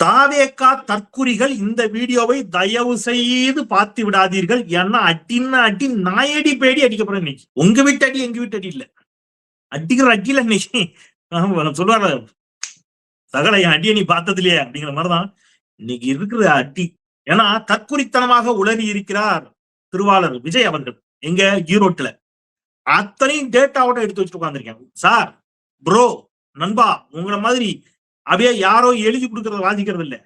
தாவேக்கா தற்குறிகள் இந்த வீடியோவை தயவு செய்து பார்த்து விடாதீர்கள். ஏன்னா அடின்னா அடி நாயடி பேடி அடிக்க போறேன் இன்னைக்கு. உங்க வீட்டு அடி எங்க வீட்டு அடி இல்ல. அடிக்கிற அடியில இன்னைக்கு ஆமா, சொல்லுவாரு சகல என் அடியை நீ பார்த்தது இல்லையா அப்படிங்கிற மாதிரிதான் இன்னைக்கு இருக்கிற அடி. ஏன்னா தற்குறித்தனமாக உளறி இருக்கிறார் திருவாளர் விஜய் அவர்கள். எங்க? ஈரோட்டுல. அத்தனையும் டேட்டாவோட எடுத்து வச்சுட்டு உட்காந்துருக்கேன் சார் ப்ரோ நண்பா உங்களை மாதிரி அப்படியே யாரோ எழுதி கொடுக்கறத வாசிக்கிறது இல்லை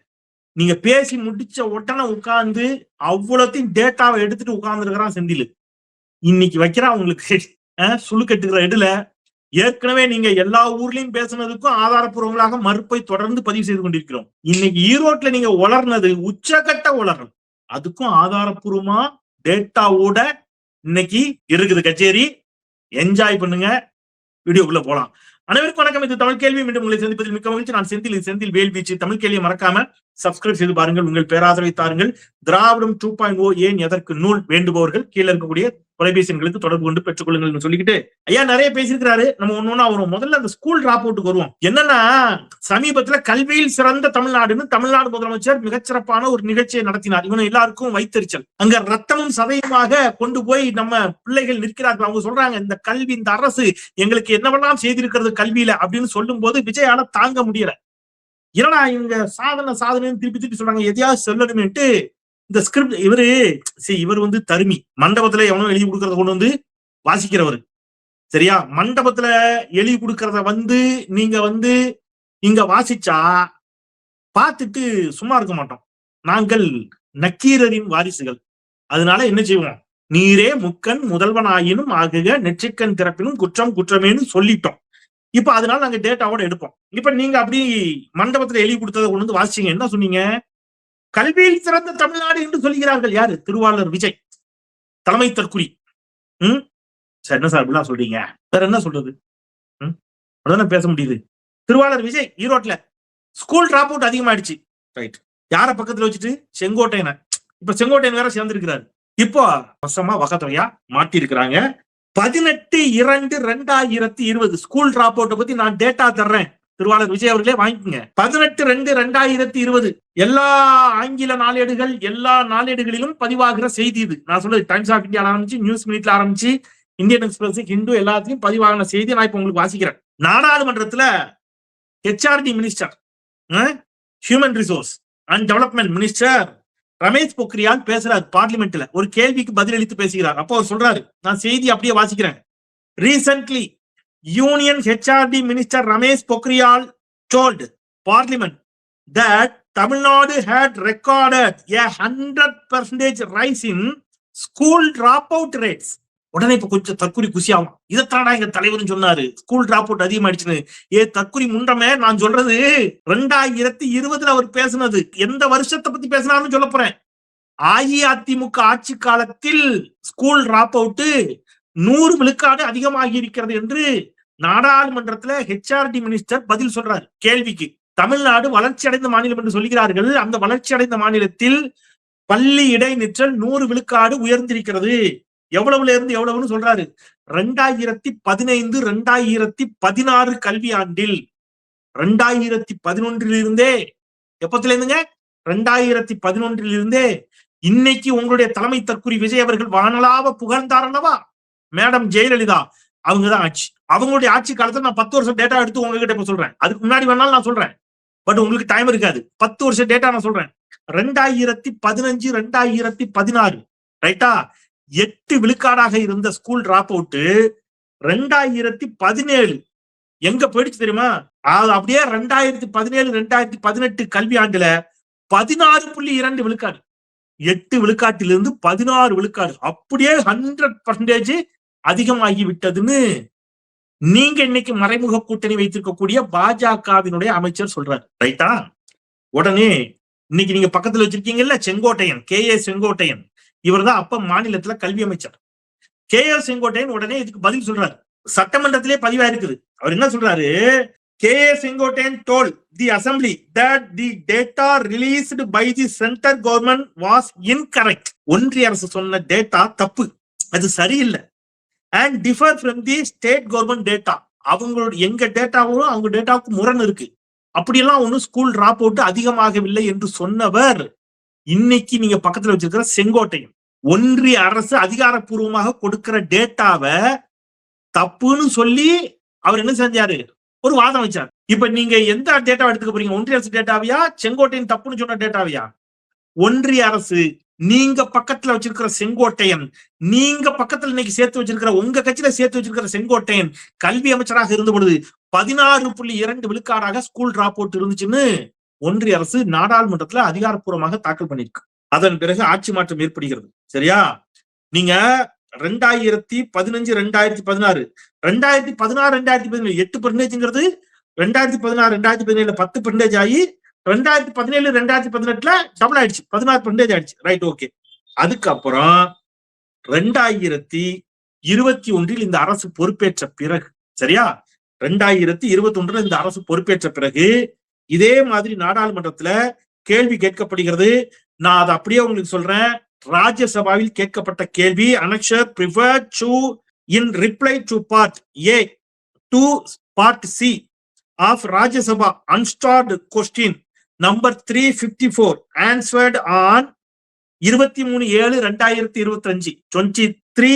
நீங்க பேசி முடிச்ச உடனே உட்கார்ந்து அவ்வளோத்தையும் டேட்டாவை எடுத்துட்டு உட்கார்ந்துருக்கிறான் செந்தில். இன்னைக்கு வைக்கிறான் உங்களுக்கு அஹ், சுழுக்கட்டுகிற இடல ஏற்கனவே நீங்க எல்லா ஊர்லயும் பேசுனதுக்கும் ஆதாரப்பூர்வங்களாக மறுப்பை தொடர்ந்து பதிவு செய்து கொண்டிருக்கிறோம். இன்னைக்கு ஈரோட்ல நீங்க உளர்னது உச்சகட்ட உளறல் அதுக்கும் ஆதாரப்பூர்வமா டேட்டாவோட இன்னைக்கு இருக்குது கச்சேரி. என்ஜாய் பண்ணுங்க. வீடியோக்குள்ள போலாம். அனைவருக்கும் வணக்கம். இது தமிழ் கேள்வி. மீண்டும் உங்களை சந்திப்பதில் மிக்க மகிழ்ச்சி. நான் செந்தில். செந்தில் வேல் வீச்சு தமிழ் கேள்வியை மறக்காம சப்ஸ்கிரைப் செய்து பாருங்கள் உங்கள் பேராதரவை தாருங்கள். திராவிடம் டூ பாயிண்ட் ஓ ஏன் எதற்கு நூல் வேண்டுபவர்கள்? கீழே இருக்கக்கூடிய தொலைபேசி எண்களுக்கு தொடர்பு கொண்டு பெற்றுக்கொள்ளுங்கள் சொல்லிக்கிட்டு ஐயா நிறைய பேசியிருக்கிறாரு. நம்ம ஒண்ணு ஒண்ணா வரும் முதல்ல அந்த ஸ்கூல் டிராப் அவுட்டுக்கு வருவோம். என்னன்னா சமீபத்துல கல்வியில் சிறந்த தமிழ்நாடுன்னு தமிழ்நாடு முதலமைச்சர் மிகச்சிறப்பான ஒரு நிகழ்ச்சியை நடத்தினார். இவனை எல்லாருக்கும் வைத்தறிச்சல். அங்க ரத்தமும் சதயமாக கொண்டு போய் நம்ம பிள்ளைகள் நிற்கிறார்கள். அவங்க சொல்றாங்க இந்த கல்வி இந்த அரசு எங்களுக்கு என்னவெல்லாம் செய்திருக்கிறது கல்வியில அப்படின்னு சொல்லும் போது விஜயால தாங்க முடியல. என்னடா இவங்க சாதனை சாதனைன்னு திருப்பி திருப்பி சொல்றாங்க. எதையாவது சொல்லணுமேட்டு இந்த ஸ்கிரிப்ட் இவரு சரி இவர் வந்து தருமி. மண்டபத்துல எவனோ எழுதி கொடுக்கறத கொண்டு வந்து வாசிக்கிறவர். சரியா? மண்டபத்துல எழுதி கொடுக்கறத வந்து நீங்க வந்து இங்க வாசிச்சா பார்த்துட்டு சும்மா இருக்க மாட்டோம். நாங்கள் நக்கீரரின் வாரிசுகள். அதனால என்ன செய்வோம்? நீரே முக்கன் முதல்வனாயினும் ஆகுக நெற்றிக்கண் திறப்பினும் குற்றம் குற்றமேன்னு சொல்லிட்டோம். இப்ப அதனால நாங்க டேட்டாவோட எடுப்போம். இப்ப நீங்க அப்படி மண்டபத்துல எழுதி கொடுத்ததை கொண்டு வந்து வாசிச்சீங்க. என்ன சொன்னீங்க? கல்வியில் சிறந்த தமிழ்நாடு என்று சொல்கிறார்கள் யாரு? திருவாளர் விஜய். தலைமை தற்குறி ம்? சார் என்ன சார் அப்படிலாம் சொல்றீங்க? வேற என்ன சொல்றது? ம்? அப்படிதானே பேச முடியுது. திருவாளர் விஜய் ஈரோட்ல. ஸ்கூல் டிராப் அவுட் அதிகமாயிடுச்சு. ரைட் யார பக்கத்துல வச்சுட்டு? செங்கோட்டையனை. இப்ப செங்கோட்டையன் வேற சேர்ந்திருக்கிறாரு. இப்போ வசமா வகத்துறையா மாட்டி இருக்கிறாங்க பதினெட்டு இரண்டு ரெண்டாயிரத்தி இருபது. ஸ்கூல் டிராப் அவுட்டை பத்தி நான் டேட்டா தர்றேன். திருவாளர் விஜய் அவர்களே வாங்கிக்கோங்க. பதினெட்டு ரெண்டு ரெண்டாயிரத்தி இருபது. எல்லா ஆங்கில நாளேடுகள் எல்லா நாளேடுகளிலும் பதிவாகிற செய்தி இது. நான் சொல்றது டைம்ஸ் ஆஃப் இந்தியா ஆரம்பிச்சு நியூஸ் மினிட்ல ஆரம்பிச்சு இந்தியன் எக்ஸ்பிரஸ் ஹிந்து எல்லாத்தையும் பதிவாகின செய்தி நான் இப்ப உங்களுக்கு வாசிக்கிறேன். நாடாளுமன்றத்துல HRD minister human resource and development minister Ramesh Pokhriyal பேசுறாரு பார்லிமெண்ட்ல ஒரு கேள்விக்கு பதிலளித்து பேசுகிறார். அப்போ அவர் சொல்றாரு நான் செய்தி அப்படியே வாசிக்கிறேன். Recently union HRD minister Ramesh Pokhriyal told parliament that Tamil Nadu had recorded a hundred percentage rise in school drop out rates உடனே இப்ப கொஞ்சம் தற்குறி குசியாகும். இதைத்தானா எங்க தலைவர்னு சொன்னாரு. ஸ்கூல் டிராப் அவுட் அதிகமாயிடுச்சுன்னு. ஏ தற்கொலை முண்டமே நான் சொல்றது ரெண்டாயிரத்தி இருபதுல அவர் பேசுனது. எந்த வருஷத்தை பத்தி பேசினாருன்னு சொல்ல போறேன். அஇஅதிமுக ஆட்சி காலத்தில் ஸ்கூல் டிராப் அவுட் நூறு விழுக்காடு அதிகமாகி இருக்கிறது என்று நாடாளுமன்றத்துல ஹெச்ஆர்டி மினிஸ்டர் பதில் சொல்றாரு. கேள்விக்கு. தமிழ்நாடு வளர்ச்சி அடைந்த மாநிலம் என்று சொல்கிறார்கள். அந்த வளர்ச்சி அடைந்த மாநிலத்தில் பள்ளி இடைநிற்றல் நூறு விழுக்காடு உயர்ந்திருக்கிறது. எவ்வளவுல இருந்து எவ்வளவுன்னு சொல்றாரு? ரெண்டாயிரத்தி பதினைந்து ரெண்டாயிரத்தி பதினாறு கல்வி ஆண்டில் ரெண்டாயிரத்தி பதினொன்றிலிருந்தே. எப்பத்துல இருந்துங்க ரெண்டாயிரத்தி பதினொன்றிலிருந்தே. இன்னைக்கு உங்களுடைய தலைமை தற்குறி விஜய் அவர்கள் வானலாவ புகழ்ந்தார் அல்லவா? மேடம் ஜெயலலிதா. அவங்கதான் ஆட்சி. அவங்களுடைய ஆட்சி காலத்துல நான் பத்து வருஷம் டேட்டா எடுத்து உங்ககிட்ட இப்ப சொல்றேன். அதுக்கு முன்னாடி வேணாலும் நான் சொல்றேன். பட் உங்களுக்கு டைம் இருக்காது. பத்து வருஷம் டேட்டா நான் சொல்றேன். ரெண்டாயிரத்தி பதினஞ்சு ரெண்டாயிரத்தி பதினாறு. ரைட்டா எட்டு விழுக்காடாக இருந்த ஸ்கூல் டிராப் அவுட்டு ரெண்டாயிரத்தி பதினேழு. எங்க போயிடுச்சு தெரியுமா? அது அப்படியே ரெண்டாயிரத்தி பதினேழு ரெண்டாயிரத்தி பதினெட்டு கல்வி ஆண்டுல பதினாறு புள்ளி இரண்டு விழுக்காடு. எட்டு விழுக்காட்டிலிருந்து பதினாறு விழுக்காடு. அப்படியே ஹண்ட்ரட் பர்சன்டேஜ் அதிகமாகி விட்டதுன்னு நீங்க இன்னைக்கு மறைமுக கூட்டணி வைத்திருக்கக்கூடிய பாஜகவினுடைய அமைச்சர் சொல்றாரு. ரைட்டா உடனே இன்னைக்கு நீங்க பக்கத்துல வச்சிருக்கீங்கல்ல செங்கோட்டையன் கே ஏ செங்கோட்டையன். இவர்தான் அப்ப மாநிலத்துல கல்வி அமைச்சர். கே ஏ செங்கோட்டையன் உடனே இதுக்கு பதில் சொல்றாரு. சட்டமன்றத்திலே பதிவா இருக்குது. அவர் என்ன சொல்றாரு? K A Sengottaiyan told the assembly that the data released by the central government was incorrect ஒன்றிய அரசு சொன்ன டேட்டா தப்பு. அது சரியில்லை. And differ from the state government data அவங்களோட எங்க டேட்டாவும் அவங்க டேட்டாவுக்கு முரண் இருக்கு. அப்படியெல்லாம் ஒன்னும் ஸ்கூல் டிராப் அவுட் அதிகமாகவில்லை என்று சொன்னவர் இன்னைக்கு நீங்க பக்கத்துல வச்சிருக்கிற செங்கோட்டையும் ஒன்றிய அரசு அதிகாரப்பூர்வமாக கொடுக்கிற டேட்டாவை தப்புன்னு சொல்லி அவர் என்ன செஞ்சாரு? ஒரு வாதம் வச்சார். இப்ப நீங்க எந்த டேட்டாவை எடுத்துக்க போறீங்க? ஒன்றிய அரசு டேட்டாவையா செங்கோட்டையன் தப்புன்னு சொன்ன டேட்டாவையா ஒன்றிய அரசு நீங்க பக்கத்துல வச்சிருக்கிற செங்கோட்டையன் நீங்க பக்கத்துல இன்னைக்கு சேர்த்து வச்சிருக்கிற உங்க கட்சியில சேர்த்து வச்சிருக்கிற செங்கோட்டையன் கல்வி அமைச்சராக இருந்த பொழுது பதினாறு புள்ளி இரண்டு விழுக்காடாக ஸ்கூல் டிராப் அவுட் இருந்துச்சுன்னு ஒன்றிய அரசு நாடாளுமன்றத்துல அதிகாரப்பூர்வமாக தாக்கல் பண்ணிருக்கு. அதன் பிறகு ஆட்சி மாற்றம் ஏற்படுகிறது. சரியா? நீங்க ரெண்டாயிரத்தி பதினஞ்சு ரெண்டாயிரத்தி பதினாறு ரெண்டாயிரத்தி பதினாறு ரெண்டாயிரத்தி பதினேழு எட்டு பெர்சன்டேஜ்ங்கிறது ரெண்டாயிரத்தி பதினாறு ரெண்டாயிரத்தி பதினேழுல பத்து பெர்சன்டேஜ் ஆகி ரெண்டாயிரத்தி பதினேழு ரெண்டாயிரத்தி பதினெட்டுல டபுள் ஆயிடுச்சு. பதினாறு பெர்சன்டேஜ் ஆயிடுச்சு. ரைட் ஓகே அதுக்கப்புறம் ரெண்டாயிரத்தி இருபத்தி ஒன்றில் இந்த அரசு பொறுப்பேற்ற பிறகு சரியா? ரெண்டாயிரத்தி இருபத்தி ஒன்றுல இந்த அரசு பொறுப்பேற்ற பிறகு இதே மாதிரி நாடாளுமன்றத்துல கேள்வி கேட்கப்படுகிறது. நான் அதை அப்படியே உங்களுக்கு சொல்றேன். ராஜ்யசபாவில் கேட்கப்பட்ட கேள்வி annexure referred to in reply to part A to part C of Rajya Sabha unstarred question number three fifty four answered on இருபத்தி மூணு ஏழு ரெண்டாயிரத்தி இருபத்தி அஞ்சு twenty three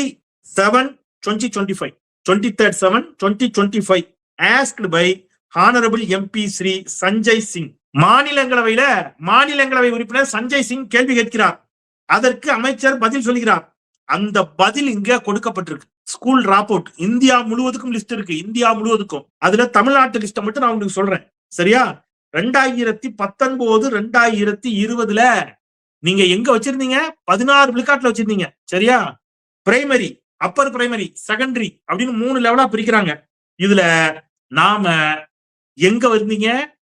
seven twenty twenty five twenty third seven twenty twenty five asked by honourable MP Shri Sanjay Singh மாநிலங்களவையில மாநிலங்களவை உறுப்பினர் சஞ்சய் சிங் கேள்வி கேட்கிறார். அதற்கு அமைச்சர் பதில் சொல்கிறார். அந்த பதில் இங்க கொடுக்கப்பட்டிருக்கு. ஸ்கூல் டிராப் அவுட் இந்தியா முழுவதுக்கும் லிஸ்ட் இருக்கு. இந்தியா முழுவதுக்கும். அதுல தமிழ்நாட்டு லிஸ்ட்டை மட்டும் நான் உங்களுக்கு சொல்றேன். சரியா? ரெண்டாயிரத்தி பத்தொன்பது ரெண்டாயிரத்தி இருபதுல நீங்க எங்க வச்சிருந்தீங்க? பதினாறு விழுக்காட்டுல வச்சிருந்தீங்க. சரியா? பிரைமரி அப்பர் பிரைமரி செகண்டரி அப்படின்னு மூணு லெவலா பிரிக்கிறாங்க. இதுல நாம எங்க வந்தீங்க?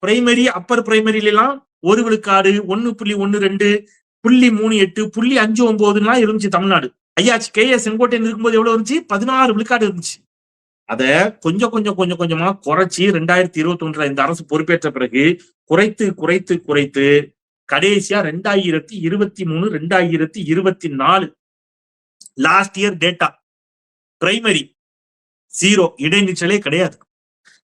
பிரைமரி அப்பர் பிரைமரில எல்லாம் ஒரு விழுக்காடு ஒன்னு புள்ளி ஒன்னு ரெண்டு புள்ளி மூணு எட்டு புள்ளி அஞ்சு ஒன்பதுலாம் இருந்துச்சு தமிழ்நாடு. ஐயா கே எஸ் செங்கோட்டையன் இருக்கும்போது எவ்வளவு இருந்துச்சு? பதினாறு விழுக்காடு இருந்துச்சு. அத கொஞ்சம் கொஞ்சம் கொஞ்சம் கொஞ்சமா குறைச்சி ரெண்டாயிரத்தி இருபத்தி ஒன்றுல இந்த அரசு பொறுப்பேற்ற பிறகு குறைத்து குறைத்து குறைத்து கடைசியா ரெண்டாயிரத்தி இருபத்தி மூணு ரெண்டாயிரத்தி இருபத்தி நாலு last year data primary zero இடைநிற்றலே கிடையாது.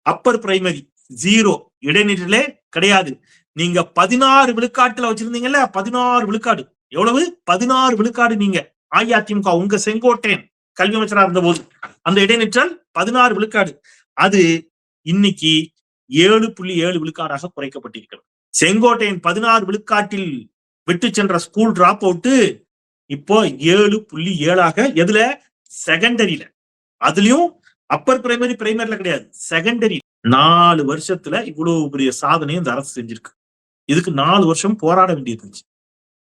Upper primary zero. இடைநிற்றலே கிடையாது. நீங்க பதினாறு விழுக்காட்டுல வச்சிருந்தீங்கல்ல பதினாறு விழுக்காடு. எவ்வளவு? பதினாறு விழுக்காடு நீங்க. அஇஅதிமுக உங்க செங்கோட்டையன் கல்வி அமைச்சரா இருந்த போது அந்த இடைநிற்றல் பதினாறு விழுக்காடு. அது இன்னைக்கு ஏழு புள்ளி ஏழு விழுக்காடாக குறைக்கப்பட்டிருக்கிறது. செங்கோட்டையன் பதினாறு விழுக்காட்டில் விட்டு சென்ற ஸ்கூல் டிராப் அவுட்டு இப்போ ஏழு புள்ளி ஏழாக எதுல? செகண்டரியில அதுலயும் அப்பர் பிரைமரி பிரைமரில கிடையாது. செகண்டரி நாலு வருஷத்துல இவ்வளவு பெரிய சாதனையும் இந்த அரசு செஞ்சிருக்கு. இதுக்கு நாலு வருஷம் போராட வேண்டியது இருந்துச்சு.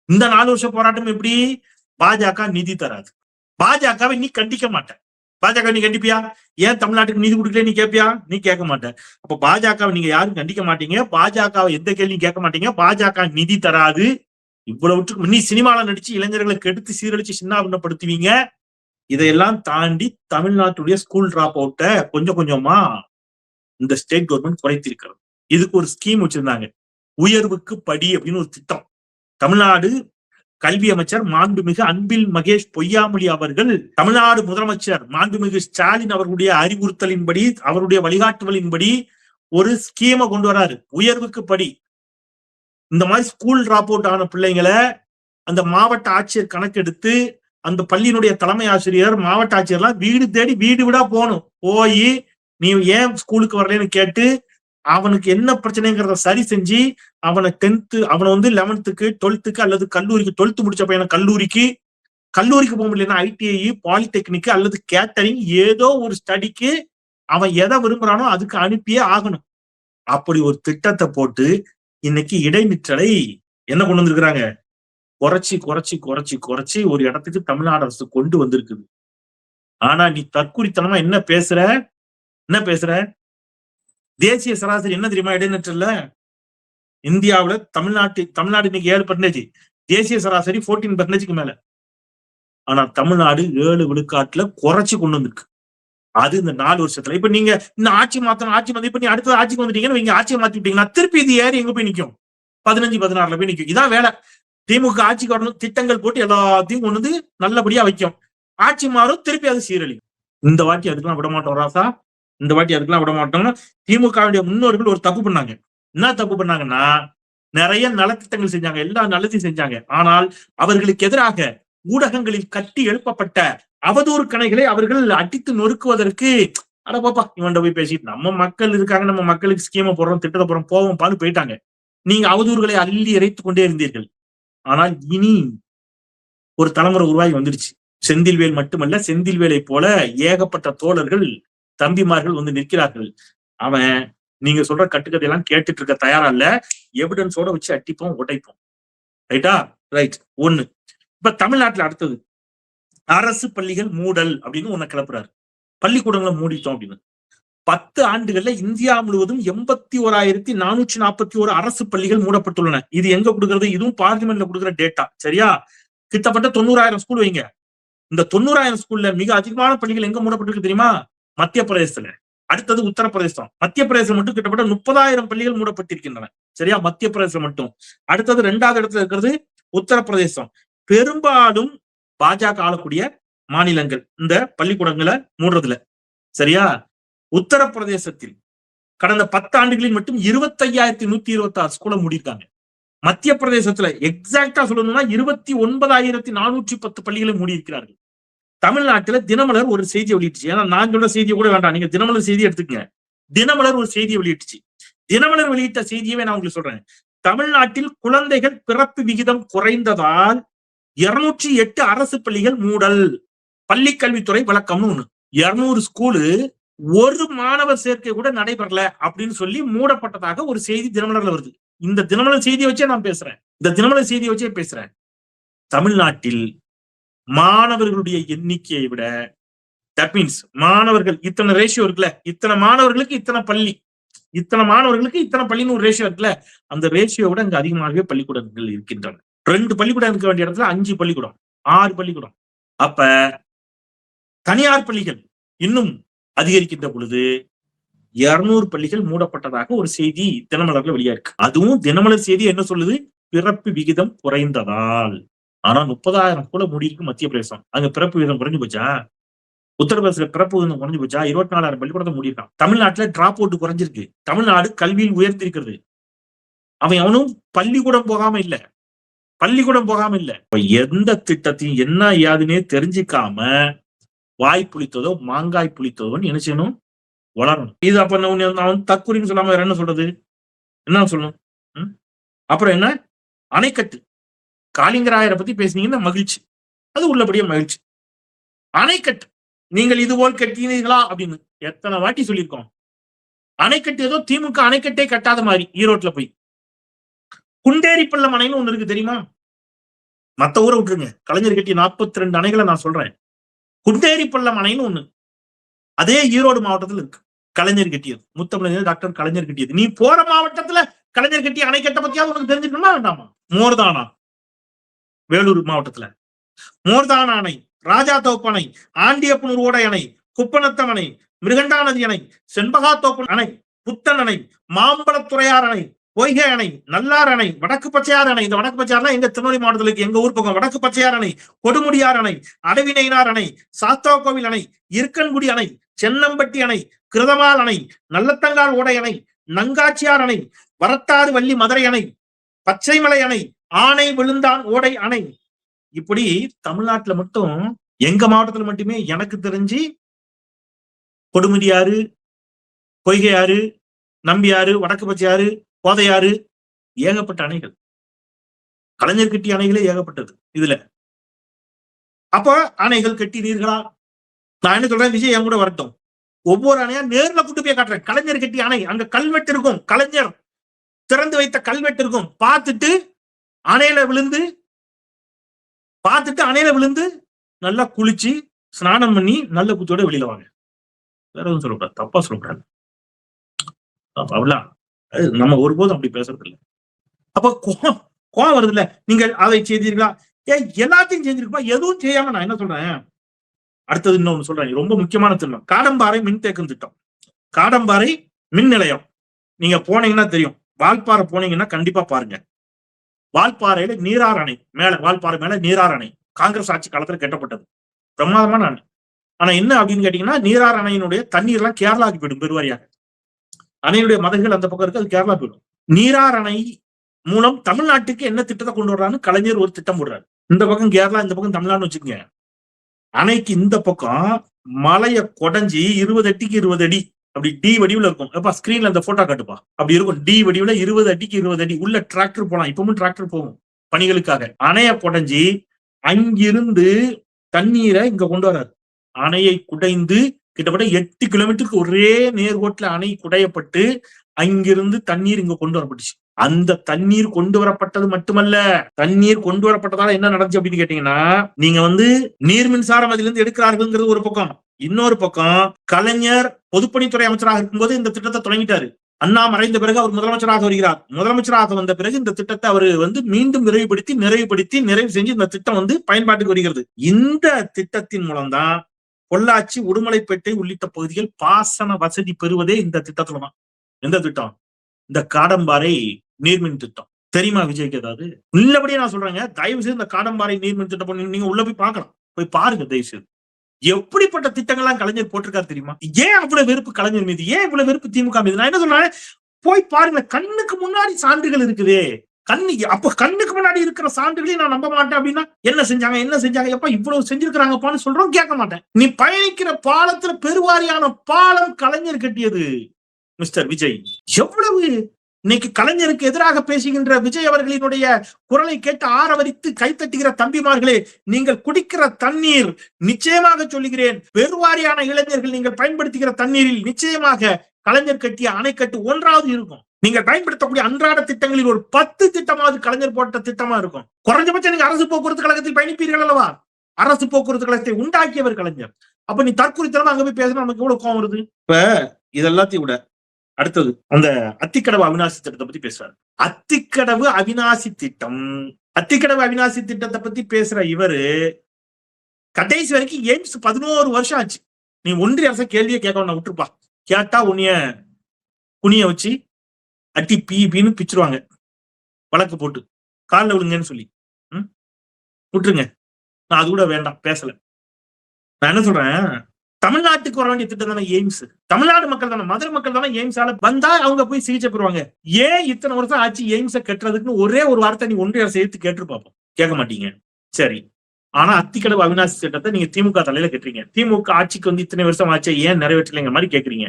இந்த நாலு வருஷம் போராட்டம் எப்படி? பாஜக நிதி தராது. பாஜகவை நீ கண்டிக்க மாட்ட. பாஜக நீ கண்டிப்பியா? ஏன் தமிழ்நாட்டுக்கு நிதி கொடுக்கல நீ கேட்பியா நீ கேட்க மாட்ட. அப்ப பாஜகவை நீங்க யாரும் கண்டிக்க மாட்டீங்க. பாஜகவை எந்த கேள்வியும் கேட்க மாட்டீங்க. பாஜக நிதி தராது. இவ்வளவு நீ சினிமால நடிச்சு இளைஞர்களை கெடுத்து சீரழிச்சு சின்னாபின்னப்படுத்துவீங்க. இதையெல்லாம் தாண்டி தமிழ்நாட்டுடைய ஸ்கூல் டிராப் அவுட்டை கொஞ்சம் கொஞ்சமா இந்த ஸ்டேட் கவர்மெண்ட் குறைத்திருக்கிறது. இதுக்கு ஒரு ஸ்கீம் வச்சிருந்தாங்க. உயர்வுக்கு படி அப்படின்னு ஒரு திட்டம். தமிழ்நாடு கல்வி அமைச்சர் மாண்புமிகு அன்பில் மகேஷ் பொய்யாமொழி அவர்கள் தமிழ்நாடு முதலமைச்சர் மாண்புமிகு ஸ்டாலின் அவர்களுடைய அறிவுறுத்தலின்படி அவருடைய வழிகாட்டுதலின்படி ஒரு ஸ்கீமை கொண்டு வராரு. உயர்வுக்கு படி. இந்த மாதிரி ஸ்கூல் டிராப் அவுட் ஆன பிள்ளைங்களை அந்த மாவட்ட ஆட்சியர் கணக்கெடுத்து அந்த பள்ளியினுடைய தலைமை ஆசிரியர் மாவட்ட ஆட்சியர்லாம் வீடு தேடி வீடு விடா போகணும். போய் நீ ஏன் ஸ்கூலுக்கு வரலன்னு கேட்டு அவனுக்கு என்ன பிரச்சனைங்கிறத சரி செஞ்சு அவனை டென்த்து அவனை வந்து லெவன்த்துக்கு டுவெல்த்துக்கு அல்லது கல்லூரிக்கு டுவெல்த் முடிச்ச பையனை கல்லூரிக்கு கல்லூரிக்கு போக முடியலன்னா ஐடிஐ பாலிடெக்னிக் அல்லது கேட்டரிங் ஏதோ ஒரு ஸ்டடிக்கு அவன் எதை விரும்புறானோ அதுக்கு அனுப்பியே ஆகணும். அப்படி ஒரு திட்டத்தை போட்டு இன்னைக்கு இடைநிற்றலை என்ன கொண்டு வந்திருக்கிறாங்க? குறைச்சி குறைச்சி குறைச்சி குறைச்சி ஒரு இடத்துக்கு தமிழ்நாடு அரசு கொண்டு வந்திருக்குது. ஆனா நீ தற்குறித்தனமா என்ன பேசுற? என்ன பேசுற? தேசிய சராசரி என்ன தெரியுமா இடைநிற்றல இந்தியாவில தமிழ்நாட்டு தமிழ்நாடு இன்னைக்கு ஏழு பர்சன்டேஜ் தேசிய சராசரி போர்டீன் பர்சன்டேஜ்க்கு மேல. ஆனா தமிழ்நாடு ஏழு விழுக்காட்டுல குறைச்சு கொண்டு வந்திருக்கு. அது இந்த நாலு வருஷத்துல. இப்ப நீங்க இந்த ஆட்சி மாத்தணும் ஆட்சி மாத்தி இப்ப நீ அடுத்த ஆட்சிக்கு வந்துட்டீங்கன்னா நீங்க ஆட்சியை மாத்தி விட்டீங்கன்னா திருப்பி இது ஏறி எங்க போய் நிக்கும்? பதினஞ்சு பதினாறுல போய் நிக்கும். இதான் வேலை. திமுக ஆட்சிக்கு வரணும் திட்டங்கள் போட்டு எல்லாத்தையும் கொண்டு வந்து நல்லபடியா வைக்கும். ஆட்சி மாறும் திருப்பி அது சீரழியும். இந்த வாட்டி அதுக்கெல்லாம் விட மாட்டோம் ராசா. இந்த வாட்டி அதுக்கெல்லாம் விட மாட்டோம் திமுகவுடைய முன்னோர்கள் ஒரு தப்பு பண்ணாங்க. என்ன தப்பு பண்ணாங்கன்னா நிறைய நலத்திட்டங்கள் செஞ்சாங்க எல்லா நலத்தையும் செஞ்சாங்க. ஆனால் அவர்களுக்கு எதிராக ஊடகங்களில் கட்டி எழுப்பப்பட்ட அவதூறு கணைகளை அவர்கள் அடித்து நொறுக்குவதற்கு அட பாப்பா இவன்ட போய் பேசிட்டு நம்ம மக்கள் இருக்காங்க நம்ம மக்களுக்கு ஸ்கீமை போடுறோம் திட்டத்தை போடுறோம் போவோம் பான்னு போயிட்டாங்க. நீங்க அவதூறுகளை அள்ளி இறைத்துக் கொண்டே இருந்தீர்கள். ஆனால் இனி ஒரு தலைமுறை உருவாகி வந்துருச்சு செந்தில்வேல் மட்டுமல்ல செந்தில்வேலை போல ஏகப்பட்ட தோழர்கள் தம்பிமார்கள் வந்து நிற்கிறார்கள். அவன் நீங்க சொல்ற கட்டுக்கதையெல்லாம் கேட்டுட்டு இருக்க தயாரா இல்ல. எவிடன்ஸோட வச்சு அட்டிப்போம் உடைப்போம். ரைட்டா? ரைட் ஒண்ணு. இப்ப தமிழ்நாட்டுல அடுத்தது. அரசு பள்ளிகள் மூடல் அப்படின்னு உன்னை கிளப்புறாரு. பள்ளிக்கூடங்களை மூடிட்டோம் அப்படின்னு. பத்து ஆண்டுகள்ல இந்தியா முழுவதும் எண்பத்தி ஓராயிரத்தி நானூற்றி நாற்பத்தி ஒரு அரசு பள்ளிகள் மூடப்பட்டுள்ளன. இது எங்க கொடுக்கறது? இதுவும் பார்லிமெண்ட்ல கொடுக்குற டேட்டா சரியா? கிட்டத்தட்ட தொண்ணூறாயிரம் ஸ்கூல் வைங்க. இந்த தொண்ணூறாயிரம் ஸ்கூல்ல மிக அதிகமான பள்ளிகள் எங்க மூடப்பட்டிருக்கு தெரியுமா? மத்திய பிரதேசத்துல அடுத்தது உத்தரப்பிரதேசம். மத்திய பிரதேசம் மட்டும் கிட்டத்தட்ட முப்பதாயிரம் பள்ளிகள் மூடப்பட்டிருக்கின்றன. சரியா? மத்திய பிரதேசம் மட்டும். அடுத்தது ரெண்டாவது இடத்துல இருக்கிறது உத்தரப்பிரதேசம். பெரும்பாலும் பாஜக ஆளக்கூடிய மாநிலங்கள் இந்த பள்ளிக்கூடங்களை மூடுறதுல. சரியா? உத்தரப்பிரதேசத்தில் கடந்த பத்து ஆண்டுகளில் மட்டும் இருபத்தையாயிரத்தி நூத்தி இருபத்தி ஆறு ஸ்கூலை மூடியிருக்காங்க. மத்திய பிரதேசத்துல எக்ஸாக்டா சொல்லணும்னா இருபத்தி ஒன்பதாயிரத்தி நானூற்றி பத்து பள்ளிகளை மூடியிருக்கிறார்கள். தமிழ்நாட்டுல தினமலர் ஒரு செய்தி வெளியிட்டுச்சு. ஏன்னா நான் சொல்ற செய்தியை கூட வேண்டாம். நீங்க தினமலர் செய்தி எடுத்துக்கங்க. தினமலர் ஒரு செய்தியை வெளியிட்டுச்சு. தினமலர் வெளியிட்ட செய்தியவே நான் உங்களுக்கு சொல்றேன். தமிழ்நாட்டில் குழந்தைகள் பிறப்பு விகிதம் குறைந்ததால் இருநூற்றி எட்டு அரசு பள்ளிகள் மூடல். பள்ளி கல்வித்துறை விளக்கம்னு ஒண்ணு. இருநூறு ஸ்கூலு ஒரு மாணவர் சேர்க்கை கூட நடைபெறல அப்படின்னு சொல்லி மூடப்பட்டதாக ஒரு செய்தி தினமலர்ல வருது. இந்த தினமலர் செய்தியை வச்சே நான் பேசுறேன். இந்த தினமலர் செய்தியை வச்சே பேசுறேன். தமிழ்நாட்டில் மாணவர்களுடைய எண்ணிக்கையை விட தட் மீன்ஸ் மாணவர்கள் இத்தனை ரேஷியோ இருக்குல்ல? இத்தனை மாணவர்களுக்கு இத்தனை பள்ளி. இத்தனை மாணவர்களுக்கு இத்தனை பள்ளின்னு ஒரு ரேஷியோ இருக்குல்ல? அந்த ரேஷியோ விட இங்க அதிகமாகவே பள்ளிக்கூடங்கள் இருக்கின்றன. ரெண்டு பள்ளிக்கூடம் இருக்க வேண்டிய இடத்துல அஞ்சு பள்ளிக்கூடம் ஆறு பள்ளிக்கூடம். அப்ப தனியார் பள்ளிகள் இன்னும் அதிகரிக்கின்ற பொழுது இருநூறு பள்ளிகள் மூடப்பட்டதாக ஒரு செய்தி தினமலர்ல வெளியா இருக்கு அதுவும் தினமலர் செய்தி என்ன சொல்லுது? பிறப்பு விகிதம் குறைந்ததால். ஆனா முப்பதாயிரம் கூட முடியிருக்கு மத்திய பிரதேசம். அங்க பிறப்பு விகிதம் குறைஞ்சு போச்சா? உத்தரப்பிரதேசல பிறப்பு விகிதம் குறைஞ்சு போச்சா? இருபத்தி நாலாயிரம் பள்ளிக்கூடத்தை மூடியிருக்கான். தமிழ்நாட்டுல டிராப் அவுட் குறைஞ்சிருக்கு. தமிழ்நாடு கல்வியில் உயர்த்திருக்கிறது அவன் அவனும் பள்ளிக்கூடம் போகாம இல்ல. பள்ளிக்கூடம் போகாம இல்ல. இப்ப எந்த திட்டத்தையும் என்ன ஏதுன்னே தெரிஞ்சுக்காம வாய் புளித்ததோ மாங்காய் புளித்ததோன்னு என்ன செய்யணும்? வளரணும். இது அப்ப அவன் தற்கொலைன்னு சொல்லாம வேற என்ன சொல்றது? என்ன சொல்லணும் அப்புறம் என்ன? அணைக்கட்டு. காளிங்கராயரை பத்தி பேசுனீங்கன்னா மகிழ்ச்சி. அது உள்ளபடியே மகிழ்ச்சி. அணைக்கட்டு நீங்கள் இதுபோல் கட்டினீர்களா அப்படின்னு. எத்தனை வாட்டி சொல்லியிருக்கோம். அணைக்கட்டு ஏதோ திமுக அணைக்கட்டே கட்டாத மாதிரி ஈரோட்ல போய். குண்டேரி பள்ளம் அணைன்னு ஒண்ணு இருக்கு தெரியுமா? மத்த ஊரை விட்டுருங்க. கலைஞர் கட்டி நாற்பத்தி ரெண்டு அணைகளை நான் சொல்றேன். குண்டேரி பள்ளம் அணைன்னு ஒண்ணு. அதே ஈரோடு மாவட்டத்தில் இருக்கு. கலைஞர் கட்டியது. முத்தமிழர் டாக்டர் கலைஞர் கட்டியது. நீ போற மாவட்டத்துல கலைஞர் கட்டி அணைக்கட்டை பத்தியாவது உனக்கு தெரிஞ்சுக்கணுமா வேண்டாமா? மோர்தானா வேலூர் மாவட்டத்துல. மோர்தான அணை ராஜா தோப்பு அணை ஆண்டியப்பனூர் ஓடை அணை குப்பநத்தம் அணை மிருகண்டா நதி அணை செண்பகாத்தோப்பு அணை புத்தன் அணை மாம்பழத்துறையார் அணை பொய்கை அணை நல்லார் அணை வடக்கு பச்சையார் அணை. இந்த வடக்கு பச்சையார்னா எங்க திருநெல்வேலி மாவட்டத்துல இருக்கு எங்க ஊர் பக்கம். வடக்கு பச்சையார் அணை கொடுமுடியார் அணை அடவினைனார் அணை சாத்தா கோவில் அணை இருக்கன்குடி அணை சென்னம்பட்டி அணை கிருதமால் அணை நல்லத்தங்கால் ஓடை அணை நங்காச்சியார் அணை வரத்தாறு வள்ளி மதுரை அணை பச்சைமலை அணை ஆணை விழுந்தான் ஓடை அணை. இப்படி தமிழ்நாட்டுல மட்டும் எங்க மாவட்டத்துல மட்டுமே எனக்கு தெரிஞ்சு கொடுமுடியாறு பொய்கையாறு நம்பியாறு வடக்கு பச்சையாறு கோதையாறு ஏகப்பட்ட அணைகள். கலைஞர் கட்டி அணைகளே ஏகப்பட்டது இதுல. அப்ப அணைகள் கட்டினீர்களா? நான் என்ன சொல்றேன்? விஜய் என் கூட வரட்டும். ஒவ்வொரு அணையா நேர்ல கூட்டு போய் காட்டுறேன். கலைஞர் கட்டி அணை. அங்க கல்வெட்டு இருக்கும். கலைஞர் திறந்து வைத்த கல்வெட்டு இருக்கும். பார்த்துட்டு அணையில விழுந்து பார்த்துட்டு அணையில விழுந்து நல்லா குளிச்சு ஸ்நானம் பண்ணி நல்ல குத்தோட வெளியில வாங்க. வேற எதுவும் சொல்லக்கூடாது. தப்பா சொல்லக்கூடாது. அப்ப அது நம்ம ஒருபோதும் அப்படி பேசுறது இல்லை அப்ப கோவம் கோவம் வருது இல்ல நீங்க அதை செய்தீர்களா? ஏ எல்லாத்தையும் செஞ்சிருப்பா எதுவும் செய்யாம நான் என்ன சொல்றேன்? அடுத்தது இன்னொன்னு சொல்றேன். ரொம்ப முக்கியமான திட்டம். காடம்பாறை மின் தேக்கம் திட்டம். காடம்பாறை மின் நிலையம். நீங்க போனீங்கன்னா தெரியும். வால்பாறை போனீங்கன்னா கண்டிப்பா பாருங்க. வால்பாறையில நீரார் அணை மேல வால்பாறை மேல நீரார் அணை. காங்கிரஸ் ஆட்சி காலத்துல கட்டப்பட்டது. பிரமாதமான அணை. ஆனா என்ன அப்படின்னு கேட்டீங்கன்னா நீரார் அணையினுடைய தண்ணீர் எல்லாம் கேரளாவுக்கு போயிடும் பெருவாரியாக. அணையினுடைய மதகுகள் அந்த பக்கம் இருக்கு அது கேரளா போயிடும். நீரார் அணை மூலம் தமிழ்நாட்டுக்கு என்ன திட்டத்தை கொண்டு வர்றான்னு கலைஞர் ஒரு திட்டம் போடுறாரு. இந்த பக்கம் கேரளா இந்த பக்கம் தமிழ்நாடுன்னு வச்சுக்கோங்க. அணைக்கு இந்த பக்கம் மலையை கொடைஞ்சி இருபது அடிக்கு இருபது அடி. அப்படி டி வடிவுல இருக்கும். அப்பா ஸ்கிரீன்ல அந்த போட்டோ காட்டுப்பா. அப்படி இருக்கும். டி வடிவுல இருபது அடிக்கு இருபது அடி உள்ள டிராக்டர் போலாம். இப்பவும் டிராக்டர் போகும் பணிகளுக்காக. அணைய புடஞ்சி அங்கிருந்து தண்ணீரை இங்க கொண்டு வராது அணையை குடைந்து கிட்டத்தட்ட எட்டு கிலோமீட்டருக்கு ஒரே நேர்கோட்டில் அணை குடையப்பட்டு அங்கிருந்து தண்ணீர் இங்க கொண்டு வரப்பட்டுச்சு. அந்த தண்ணீர் கொண்டு வரப்பட்டது மட்டுமல்ல தண்ணீர் கொண்டு வரப்பட்டதால என்ன நடந்துச்சு அப்படின்னு கேட்டீங்கன்னா நீங்க வந்து நீர் மின்சாரம் அதுல இருந்து எடுக்கிறார்கள்ங்கிறது ஒரு பக்கம். இன்னொரு பக்கம் கலைஞர் பொதுப்பணித்துறை அமைச்சராக இருக்கும்போது இந்த திட்டத்தை தொடங்கிட்டாரு. அண்ணா மறைந்த பிறகு அவர் முதலமைச்சராக வருகிறார். முதலமைச்சராக வந்த பிறகு இந்த திட்டத்தை அவர் வந்து மீண்டும் நிறைவுபடுத்தி நிறைவுபடுத்தி நிறைவு செஞ்சு இந்த திட்டம் வந்து பயன்பாட்டுக்கு வருகிறது. இந்த திட்டத்தின் மூலம்தான் பொள்ளாச்சி உடுமலைப்பேட்டை உள்ளிட்ட பகுதிகள் பாசன வசதி பெறுவதே இந்த திட்டத்துல தான் எந்த திட்டம்? இந்த காடம்பாறை நீர்மின் திட்டம். தெரியுமா விஜய்க்கு ஏதாவது? உள்ளபடியே நான் சொல்றேங்க. தயவு செய்து இந்த காடம்பாறை நீர்மின் திட்டம் பண்ணி நீங்க உள்ள போய் பார்க்கலாம். போய் பாருங்க தயவு செய்து எப்படிப்பட்ட திட்டங்கள்லாம் கலைஞர் போட்டிருக்காரு தெரியுமா? ஏன் அவ்வளவு வெறுப்பு கலைஞர் மீது? ஏன் இவ்வளவு வெறுப்பு திமுக மீது? நான் என்ன சொல்றேன்? போய் பாருங்க கண்ணுக்கு முன்னாடி சான்றுகள் இருக்குதே. கண்ணு அப்ப கண்ணுக்கு முன்னாடி இருக்கிற சான்றுகளையும் நான் நம்ப மாட்டேன் அப்படின்னா என்ன செஞ்சாங்க? என்ன செஞ்சாங்க? எப்ப இவ்வளவு செஞ்சிருக்கிறாங்கப்பான்னு சொல்றோம் கேட்க மாட்டேன். நீ பயணிக்கிற பாலத்துல பெருவாரியான பாலம் கலைஞர் கட்டியது மிஸ்டர் விஜய். எவ்வளவு இன்னைக்கு கலைஞருக்கு எதிராக பேசுகின்ற விஜய் அவர்களினுடைய குரலை கேட்டு ஆரவரித்து கைத்தட்டுகிற தம்பிமார்களே நீங்கள் குடிக்கிற தண்ணீர் நிச்சயமாக சொல்லுகிறேன். பெருவாரியான இளைஞர்கள் நீங்கள் பயன்படுத்துகிற தண்ணீரில் நிச்சயமாக கலைஞர் கட்டிய அணைக்கட்டு ஒன்றாவது இருக்கும். நீங்கள் பயன்படுத்தக்கூடிய அன்றாட திட்டங்களில் ஒரு பத்து திட்டமாவது கலைஞர் போட்ட திட்டமா இருக்கும். குறைஞ்சபட்சம் நீங்க அரசு போக்குவரத்து கழகத்தில் பயணிப்பீர்கள் அல்லவா? அரசு போக்குவரத்து கழகத்தை உண்டாக்கியவர் கலைஞர். அப்ப நீ தற்குறித்தனம் அங்க போய் பேசணும் நமக்கு எவ்வளவு கோவம் வருது? இப்ப இதெல்லாத்தையும் விட அடுத்தது அந்த அத்திக்கடவு அவிநாசி திட்டத்தை பத்தி பேசுறாரு. அத்திக்கடவு அவிநாசி திட்டம். அத்திக்கடவு அவிநாசி திட்டத்தை பத்தி பேசுற இவரு கடைசி வரைக்கும் எய்ம்ஸ் பதினோரு வருஷம் ஆச்சு. நீ ஒன்றிய அரச கேள்வியை கேட்க வேண்டாம் விட்டுருப்பா. கேட்டா உன்னைய குனிய வச்சு அட்டி பீ பீன்னு பிச்சிருவாங்க. வழக்கு போட்டு. காலில் விழுங்கன்னு சொல்லி. ம்? விட்டுருங்க. நான் அது கூட வேண்டாம் பேசல. நான் என்ன சொல்றேன்? தமிழ்நாட்டுக்கு வர வேண்டிய திட்டம் தானே எய்ம்ஸ்? தமிழ்நாடு மக்கள் தானே மதுரை மக்கள் தானே எய்ம்ஸால வந்தா அவங்க போய் சிகிச்சை பெறுவாங்க. ஏன் இத்தனை வருஷம் ஆச்சு எய்ம்ஸை கட்டுறதுக்குன்னு ஒரே ஒரு வார்த்தை நீ ஒன்றிய அரசு எடுத்து கேட்டு பார்ப்போம் கேட்க மாட்டீங்க. சரி. ஆனா அத்திக்கடவு அவிநாசி திட்டத்தை நீங்க திமுக தலையில கட்டுறீங்க. திமுக ஆட்சிக்கு வந்து இத்தனை வருஷம் ஆச்சு ஏன் நிறைவேற்றலைங்கிற மாதிரி கேக்குறீங்க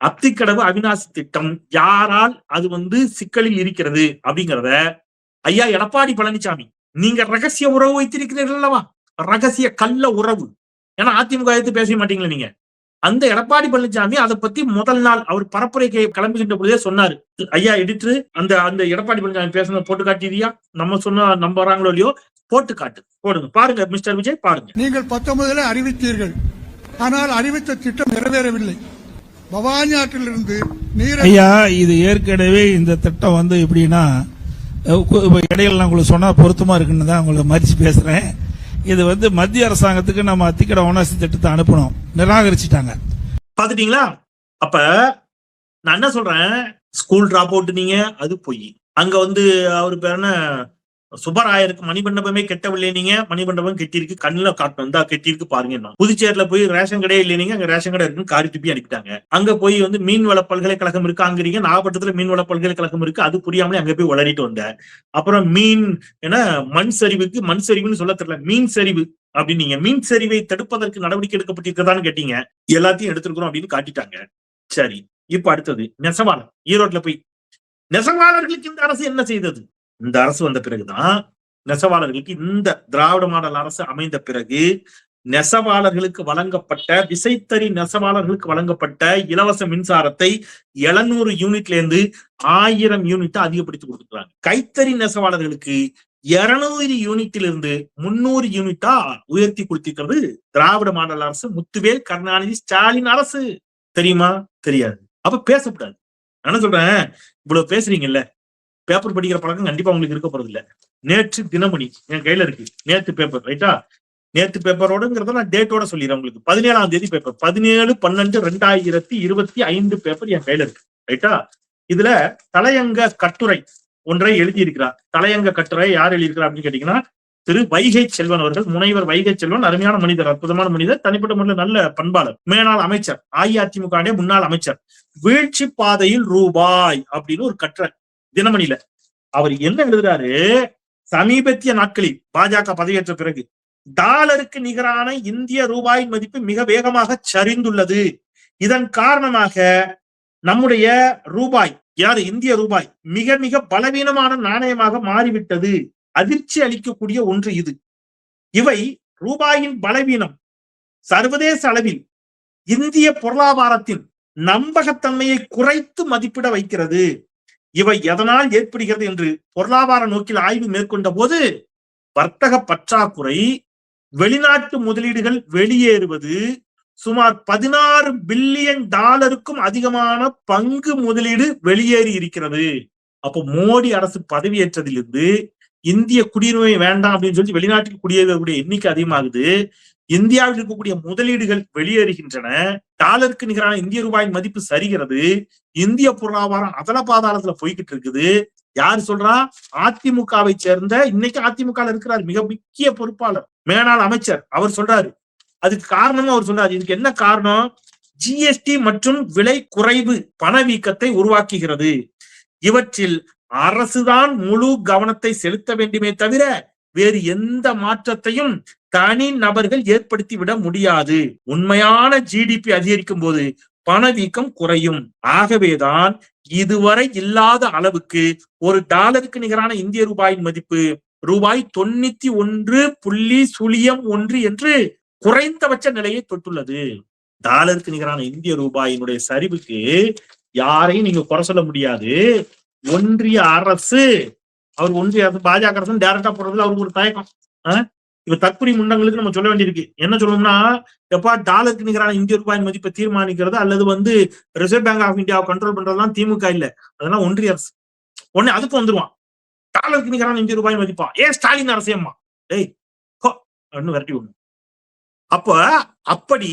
அத்திக்கடவு அவிநாசி திட்டம் யாரால் அது வந்து சிக்கலில் இருக்கிறது அப்படிங்கிறத ஐயா எடப்பாடி பழனிசாமி நீங்க ரகசிய உறவு வைத்திருக்கிறீர்கள் அல்லவா? ரகசிய கள்ள உறவு. ஏன்னா அதிமுக எடுத்து பேச மாட்டீங்களா நீங்க. அந்த எடப்பாடி பழனிசாமி அதை பத்தி முதல் நாள் அவர் பரப்புரைக்கு கிளம்புகின்ற பொழுதே சொன்னாரு. ஐயா எடிட்டர் அந்த அந்த எடப்பாடி பழனிசாமி பேசுனத போட்டு காட்டியதியா நம்ம சொன்ன நம்புறாங்களோ இல்லையோ? போட்டு காட்டு. போடுங்க. பாருங்க மிஸ்டர் விஜய் பாருங்க. நீங்கள் பத்தொன்பதுல அறிவித்தீர்கள். ஆனால் அறிவித்த திட்டம் நிறைவேறவில்லை. பவானி ஆற்றிலிருந்து நீரை ஐயா இது ஏற்கனவே இந்த திட்டம் வந்து எப்படின்னா இடையில நான் உங்களுக்கு சொன்னா பொருத்தமா இருக்குன்னு தான் உங்களை மதிச்சு பேசுறேன். இது வந்து மத்திய அரசாங்கத்துக்கு நம்ம அத்திக்கட ஓனாசி திட்டத்தை அனுப்பணும். நிராகரிச்சிட்டாங்க. பாத்துட்டீங்களா அப்ப நான் என்ன சொல்றேன்? ஸ்கூல் டிராப் அவுட் நீங்க அது பொய். அங்க வந்து அவர் பேர் என்ன? சுப்பராயருக்கு மணிமண்டபமே கெட்டவில்லை நீங்க மணிமண்டபம் கெட்டிருக்கு கண்ணுல காட்டணும் இந்தா கெட்டிருக்கு பாருங்க புதுச்சேரியில போய் ரேஷன் கடையே இல்லை நீங்க அங்க ரேஷன் கடை இருக்குன்னு காரி துப்பி அனுப்பிட்டாங்க. அங்க போய் வந்து மீன்வள பல்கலைக்கழகம் இருக்கு அங்கிறீங்க மீன் மீன்வள பல்கலைக்கழகம் இருக்கு அது புரியாமலே அங்க போய் வளரிட்டு வந்தேன். அப்புறம் மீன் ஏன்னா மண் சரிவுக்கு மண் சரிவுன்னு சொல்ல தெரியல மீன் சரிவு அப்படின்னு நீங்க மீன் சரிவை தடுப்பதற்கு நடவடிக்கை எடுக்கப்பட்டிருக்கதான்னு கேட்டீங்க. எல்லாத்தையும் எடுத்திருக்கிறோம் அப்படின்னு காட்டிட்டாங்க. சரி இப்ப அடுத்தது நெசவாளர் ஈரோட்ல போய் நெசவாளர்களுக்கு இந்த அரசு என்ன செய்தது? இந்த அரசு வந்த பிறகுதான் நெசவாளர்களுக்கு இந்த திராவிட மாடல் அரசு அமைந்த பிறகு நெசவாளர்களுக்கு வழங்கப்பட்ட விசைத்தறி நெசவாளர்களுக்கு வழங்கப்பட்ட இலவச மின்சாரத்தை 700 யூனிட்ல இருந்து ஆயிரம் யூனிட் அதிகப்படுத்தி கொடுத்துருக்காங்க. கைத்தறி நெசவாளர்களுக்கு இருநூறு யூனிட்டிலிருந்து முன்னூறு யூனிட்டா உயர்த்தி கொடுத்திருக்கிறது திராவிட மாடல் அரசு. முத்துவேல் கருணாநிதி ஸ்டாலின் அரசு. தெரியுமா? தெரியாது. அப்ப பேசக்கூடாது. என்ன சொல்றேன்? இவ்வளவு பேசுறீங்கல்ல. பேப்பர் படிக்கிற பழக்கம் கண்டிப்பா உங்களுக்கு இருக்க போறது இல்ல. நேற்று தினமணி என் கையில இருக்கு. நேத்து பேப்பர் ரைட்டா நேத்து பேப்பரோடங்கிறத நான் டேட்டோட சொல்லிடுறேன் உங்களுக்கு. பதினேழாம் தேதி பேப்பர் பதினேழு பன்னெண்டு ரெண்டாயிரத்தி இருபத்தி ஐந்து பேப்பர் என் கையில இருக்கு. ரைட்டா இதுல தலையங்க கட்டுரை ஒன்றை எழுதியிருக்கிறார். தலையங்க கட்டுரை யார் எழுதியிருக்கிறார் அப்படின்னு கேட்டீங்கன்னா திரு வைகை செல்வன் அவர்கள். முனைவர் வைகை செல்வன் அருமையான மனிதர் அற்புதமான மனிதர் தனிப்பட்ட முறையில் நல்ல பண்பாளர் மேலாள் அமைச்சர் அஇஅதிமுக முன்னாள் அமைச்சர். வீழ்ச்சி பாதையில் ரூபாய் அப்படின்னு ஒரு கட்டுரை. தினமணியில. அவர் என்ன எழுதுறாரு? சமீபத்திய நாட்களில் பாஜக பதவியேற்ற பிறகு டாலருக்கு நிகரான இந்திய ரூபாயின் மதிப்பு மிக வேகமாக சரிந்துள்ளது. இதன் காரணமாக நம்முடைய ரூபாய் யாரு? இந்திய ரூபாய் மிக மிக பலவீனமான நாணயமாக மாறிவிட்டது. அதிர்ச்சி அளிக்கக்கூடிய ஒன்று இது. இவை ரூபாயின் பலவீனம் சர்வதேச அளவில் இந்திய பொருளாதாரத்தின் நம்பகத்தன்மையை குறைத்து மதிப்பிட வைக்கிறது. இவை எதனால் ஏற்படுகிறது என்று பொருளாதார நோக்கில் ஆய்வு மேற்கொண்ட போது வர்த்தக பற்றாக்குறை வெளிநாட்டு முதலீடுகள் வெளியேறுவது சுமார் பதினாறு பில்லியன் டாலருக்கும் அதிகமான பங்கு முதலீடு வெளியேறி இருக்கிறது. அப்போ மோடி அரசு பதவியேற்றதிலிருந்து இந்திய குடியுரிமை வேண்டாம் அப்படின்னு சொல்லி வெளிநாட்டுக்கு குடியேறக்கூடிய எண்ணிக்கை அதிகமாகுது. இந்தியாவில் இருக்கக்கூடிய முதலீடுகள் வெளியேறுகின்றன. டாலருக்கு நிகரான இந்திய ரூபாயின் மதிப்பு சரிகிறது. இந்திய பொருளாதாரம் அதல பாதாளத்துல போய்கிட்டு இருக்குது. யாரு சொல்றா? அதிமுகவை சேர்ந்த இன்னைக்கு அதிமுக இருக்கிறார் மிக முக்கிய பொறுப்பாளர் மேலாள் அமைச்சர். அவர் சொல்றாரு. அதுக்கு காரணமும் அவர் சொல்றாரு. இதுக்கு என்ன காரணம்? ஜிஎஸ்டி மற்றும் விலை குறைவு பணவீக்கத்தை உருவாக்குகிறது. இவற்றில் அரசுதான் முழு கவனத்தை செலுத்த வேண்டுமே தவிர வேறு எந்த மாற்றத்தையும் தனி நபர்கள் ஏற்படுத்தி விட முடியாது. உண்மையான ஜிடிபி அதிகரிக்கும் போது பணவீக்கம் குறையும். ஆகவேதான் இதுவரை இல்லாத அளவுக்கு ஒரு டாலருக்கு நிகரான இந்திய ரூபாயின் மதிப்பு ரூபாய் தொண்ணூத்தி ஒன்று புள்ளி சுழியம் ஒன்று என்று குறைந்தபட்ச நிலையை தொட்டுள்ளது. டாலருக்கு நிகரான இந்திய ரூபாயினுடைய சரிவுக்கு யாரையும் நீங்க குறை சொல்ல முடியாது. ஒன்றிய அரசு அவர் ஒன்றிய அரசு பாஜக அரசு டேரக்டா போறதுல அவருக்கு ஒரு தயக்கம். ஆஹ் இப்ப தற்குறி முண்டங்களுக்கு நம்ம சொல்ல வேண்டியிருக்கு. என்ன சொல்லணும்னா எப்பா டாலருக்கு நிகரான இந்திய ரூபாயின் மதிப்பை தீர்மானிக்கிறது அல்லது வந்து ரிசர்வ் பேங்க் ஆஃப் இந்தியாவை கண்ட்ரோல் பண்றதெல்லாம் திமுக இல்ல. அதெல்லாம் ஒன்றிய அரசு. உடனே அதுக்கு வந்துருவான். டாலருக்கு நிகரான இந்திய ரூபாய் மதிப்பா? ஏன் ஸ்டாலின் அரசியம்மா டேய் அப்படின்னு விரட்டி விடணும் அப்ப அப்படி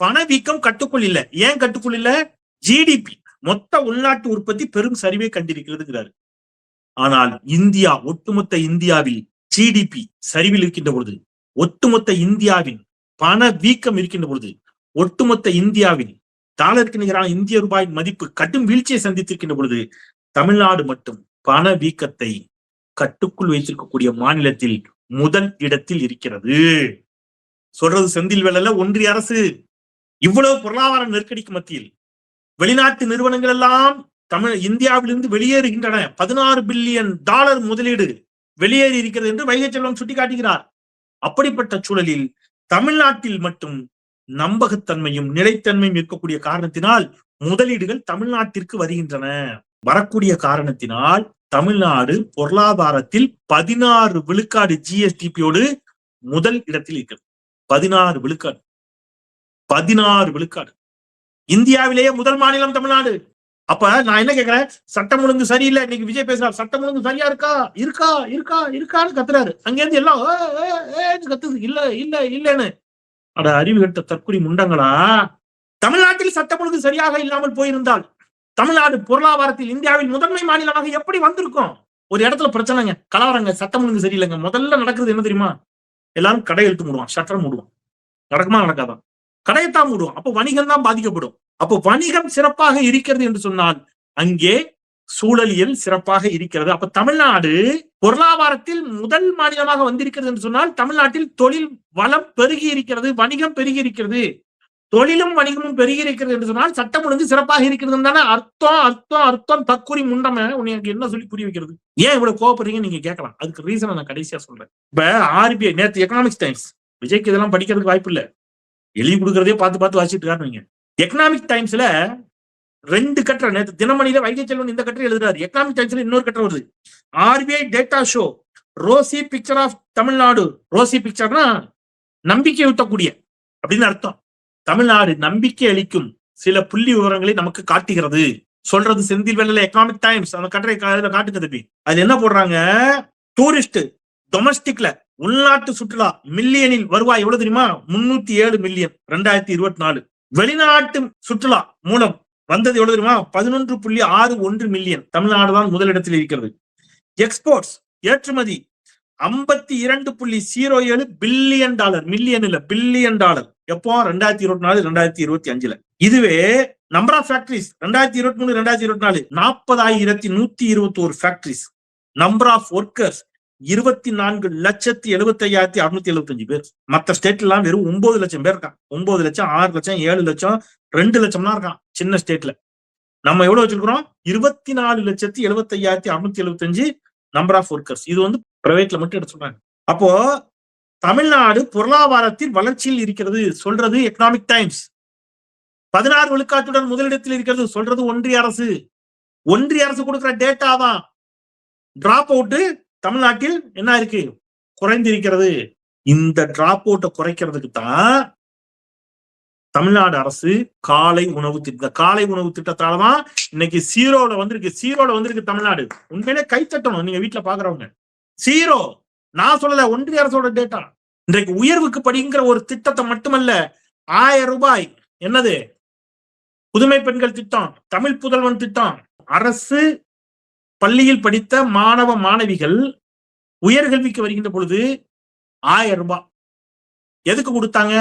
பணவீக்கம் கட்டுக்குள் இல்ல. ஏன் கட்டுக்குள் இல்ல? ஜிடிபி மொத்த உள்நாட்டு உற்பத்தி பெரும் சரிவை கண்டிருக்கிறதுங்கிறாரு. ஆனால் இந்தியா ஒட்டுமொத்த இந்தியாவில் ஜிடிபி சரிவில் இருக்கின்ற பொழுது ஒட்டுமொத்த இந்தியாவின் பண வீக்கம் இருக்கின்ற பொழுது ஒட்டுமொத்த இந்தியாவின் டாலருக்கு நிகரான இந்திய ரூபாயின் மதிப்பு கடும் வீழ்ச்சியை சந்தித்திருக்கின்ற பொழுது தமிழ்நாடு மட்டும் பண வீக்கத்தை கட்டுக்குள் வைத்திருக்கக்கூடிய மாநிலத்தில் முதல் இடத்தில் இருக்கிறது. சொல்றது செந்தில் வேலையில ஒன்றிய அரசு. இவ்வளவு பொருளாதார நெருக்கடிக்கு மத்தியில் வெளிநாட்டு நிறுவனங்கள் எல்லாம் தமிழ் இந்தியாவிலிருந்து வெளியேறுகின்றன. பதினாறு பில்லியன் டாலர் முதலீடு வெளியேறி இருக்கிறது என்று வைகை செல்வம் சுட்டிக்காட்டுகிறார். அப்படிப்பட்ட சூழலில் தமிழ்நாட்டில் மட்டும் நம்பகத்தன்மையும் நிலைத்தன்மையும் இருக்கக்கூடிய காரணத்தினால் முதலீடுகள் தமிழ்நாட்டிற்கு வருகின்றன. வரக்கூடிய காரணத்தினால் தமிழ்நாடு பொருளாதாரத்தில் பதினாறு விழுக்காடு ஜிஎஸ்டிபியோடு முதல் இடத்தில் இருக்கிறது. பதினாறு விழுக்காடு. பதினாறு விழுக்காடு. இந்தியாவிலேயே முதல் மாநிலம் தமிழ்நாடு. அப்ப நான் என்ன கேக்குறேன்? சட்டம் ஒழுங்கு சரியில்லை. இன்னைக்கு விஜய் பேசுறாரு. சட்டம் ஒழுங்கு சரியா இருக்கா? இருக்கா? இருக்கா? இருக்கான்னு கத்துறாரு. அங்க இருந்து எல்லாம் கத்துது. இல்ல இல்ல இல்லன்னு. அட அறிவு கட்ட தற்கொலை முண்டங்களா? தமிழ்நாட்டில் சட்டம் ஒழுங்கு சரியாக இல்லாமல் போயிருந்தால் தமிழ்நாடு பொருளாதாரத்தில் இந்தியாவில் முதன்மை மாநிலமாக எப்படி வந்திருக்கும்? ஒரு இடத்துல பிரச்சனைங்க. கலவரங்க சட்டம் ஒழுங்கு சரியில்லைங்க. முதல்ல நடக்கிறது என்ன தெரியுமா? எல்லாரும் கடை எழுத்து மூடுவான். ஷட்டர் மூடுவான். நடக்குமா நடக்காதான் கடையத்தான் மூடுவான். அப்போ வணிகம் தான் பாதிக்கப்படும். அப்போ வணிகம் சிறப்பாக இருக்கிறது என்று சொன்னால் அங்கே சூழலியல் சிறப்பாக இருக்கிறது. அப்ப தமிழ்நாடு பொருளாதாரத்தில் முதல் மாநிலமாக வந்திருக்கிறது என்று சொன்னால் தமிழ்நாட்டில் தொழில் வளம் பெருகி இருக்கிறது வணிகம் பெருகி இருக்கிறது. தொழிலும் வணிகமும் பெருகி இருக்கிறது என்று சொன்னால் சட்டம் ஒழுங்கு சிறப்பாக இருக்கிறது தானே அர்த்தம் அர்த்தம் அர்த்தம் தக்குறி முண்டம. உனக்கு என்ன சொல்லி புரிய வைக்கிறது? ஏன் இவ்வளவு கோவப்படுறீங்க? நீங்க கேட்கலாம். அதுக்கு ரீசன் நான் கடைசியா சொல்றேன். இப்ப ஆர்பிஐ நேத்து எக்கனாமிக்ஸ் டைம்ஸ் விஜய்க்கு இதெல்லாம் படிக்கிறதுக்கு வாய்ப்பு இல்ல. எழுதி கொடுக்கறதே பார்த்து பார்த்து வாசிட்டு இருக்காருங்க எக்கனாமிக் டைம்ஸ்ல ரெண்டு கட்டுரை நேற்று தினமணியில வைகை செல்வன் இந்த கட்டுரை எழுதுறாரு. எக்கனாமிக் டைம்ஸ்ல இன்னொரு கட்டுரை வருது. RBI data show rosy picture of Tamil Nadu rosy பிக்சர்னா நம்பிக்கை ஊட்டக்கூடிய அப்படின்னு அர்த்தம். தமிழ்நாடு நம்பிக்கை அளிக்கும் சில புள்ளி விவரங்களை நமக்கு காட்டுகிறது. சொல்றது செந்தில் வேலையில எக்கனாமிக் டைம்ஸ் அந்த கட்டுரை கா- காட்டுங்க தம்பி. அது என்ன போடுறாங்க? டூரிஸ்ட் டொமஸ்டிக்ல உள்நாட்டு சுற்றுலா மில்லியனில் வருவாய் எவ்வளவு தெரியுமா? முன்னூத்தி ஏழு மில்லியன் ரெண்டாயிரத்தி இருபத்தி நாலு. வெளிநாட்டு சுற்றுலா மூலம் வந்தது எவ்வளவு தெரியுமா? பதினொன்று புள்ளி ஆறு ஒன்று மில்லியன் தமிழ்நாடு தான் முதலிடத்தில் இருக்கிறது. எக்ஸ்போர்ட்ஸ் ஏற்றுமதி ஐம்பத்தி இரண்டு புள்ளி ஜீரோ ஏழு பில்லியன் டாலர் மில்லியன் இல்ல பில்லியன் டாலர் எப்போ? ரெண்டாயிரத்தி இருபத்தி நாலு ரெண்டாயிரத்தி இருபத்தி அஞ்சுல. இதுவே நம்பர் ஆஃப் ஃபேக்டரிஸ் ரெண்டாயிரத்தி இருபத்தி மூணு ரெண்டாயிரத்தி இருபத்தி நாலு. நாற்பதாயிரத்தி நூத்தி இருபத்தி ஒரு ஃபேக்டரிஸ் நம்பர் ஆஃப் ஒர்க்கர்ஸ் இருபத்தி நான்கு லட்சத்தி எழுபத்தி ஐயாயிரத்தி அறுநூத்தி எழுபத்தஞ்சு பேர். மத்த ஸ்டேட்ல எல்லாம் வெறும் ஒன்பது லட்சம் பேர் இருக்கான் ஒன்பது லட்சம் ஆறு லட்சம் ஏழு லட்சம் ரெண்டு லட்சம்லாம் இருக்கான் சின்ன ஸ்டேட்ல நம்ம எவ்வளவு வச்சிருக்கிறோம்? இருபத்தி நாலு லட்சத்தி எழுபத்தி ஐயாயிரத்தி அறுநூத்தி எழுபத்தஞ்சு நம்பர் ஆஃப் ஒர்க்கர்ஸ் இது வந்து பிரைவேட்ல மட்டும் எடுத்து சொல்றாங்க அப்போ தமிழ்நாடு பொருளாதாரத்தில் வளர்ச்சியில் இருக்கிறது சொல்றது எக்கனாமிக் டைம்ஸ் பதினாறு விழுக்காட்டுடன் முதலிடத்தில் இருக்கிறது சொல்றது ஒன்றிய அரசு. ஒன்றிய அரசு கொடுக்கிற டேட்டா தான். டிராப் அவுட்டு தமிழ்நாட்டில் என்ன இருக்கு? குறைந்திருக்கிறது. இந்த டிராப் அவுட்டை குறைக்கிறதுக்கு தான் தமிழ்நாடு அரசு காலை உணவு திட்டம் காலை உணவு திட்டத்தால தான் இன்னைக்கு சீரோல வந்திருக்கு. சீரோல வந்திருக்கு தமிழ்நாடு. உண்மையிலே கைத்தட்டணும் நீங்க வீட்டுல பாக்குறவங்க. சீரோ. நான் சொல்லல ஒன்றிய அரசோட டேட்டா இன்றைக்கு உயர்வுக்கு படிங்கிற ஒரு திட்டத்தை மட்டுமல்ல ஆயிரம் ரூபாய். என்னது? புதுமை பெண்கள் திட்டம் தமிழ் புதல்வன் திட்டம். அரசு பள்ளியில் படித்த மாணவ மாணவிகள் உயர்கல்விக்கு வருகின்ற பொழுது ஆயிரம் ரூபாய். எதுக்கு கொடுத்தாங்க?